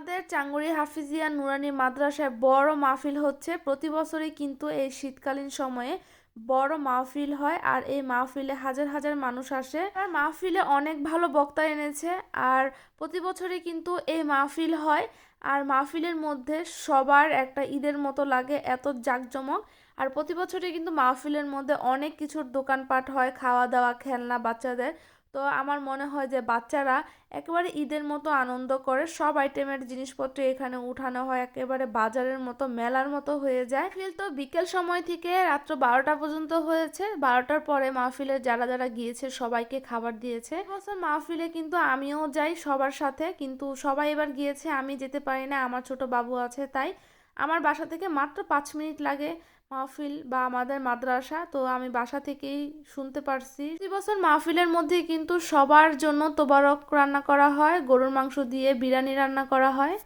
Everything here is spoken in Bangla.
আমাদের চাঙ্গুরি হাফিজিয়া নুরানি মাদ্রাসায় বড় মাহফিল হচ্ছে। প্রতি বছরই কিন্তু এই শীতকালীন সময়ে বড় মাহফিল হয় আর এই মাহফিলে হাজার হাজার মানুষ আসে। আর মাহফিলে অনেক ভালো বক্তা এনেছে আর প্রতি বছরই কিন্তু এই মাহফিল হয়। আর মাহফিলের মধ্যে সবার একটা ঈদের মতো লাগে, এত জাঁকজমক। আর প্রতি বছরই কিন্তু মাহফিলের মধ্যে অনেক কিছুর দোকানপাট হয় খাওয়া দাওয়া খেলনা বাচ্চাদের। তো আমার মনে হয় যে বাচ্চারা একেবারে ঈদের মতো আনন্দ করে, সব আইটেমের জিনিসপত্র এখানে উঠানো হয়, একেবারে বাজারের মতো, মেলার মতো হয়ে যায়। ফিল তো বিকেল সময় থেকে রাত্র বারোটা পর্যন্ত হয়েছে। বারোটার পরে মাহফিলে যারা যারা গিয়েছে সবাইকে খাবার দিয়েছে। বছর মাহফিলে কিন্তু আমিও যাই সবার সাথে, কিন্তু সবাই এবার গিয়েছে, আমি যেতে পারি না, আমার ছোট বাবু আছে, তাই আমার বাসা থেকে মাত্র পাঁচ মিনিট লাগে মাহফিল বা আমাদের মাদ্রাসা, তো আমি বাসা থেকেই শুনতে পারছি। প্রতি বছর মাহফিলের মধ্যে কিন্তু সবার জন্য তোবারক রান্না করা হয়, গরুর মাংস দিয়ে বিরিয়ানি রান্না করা হয়।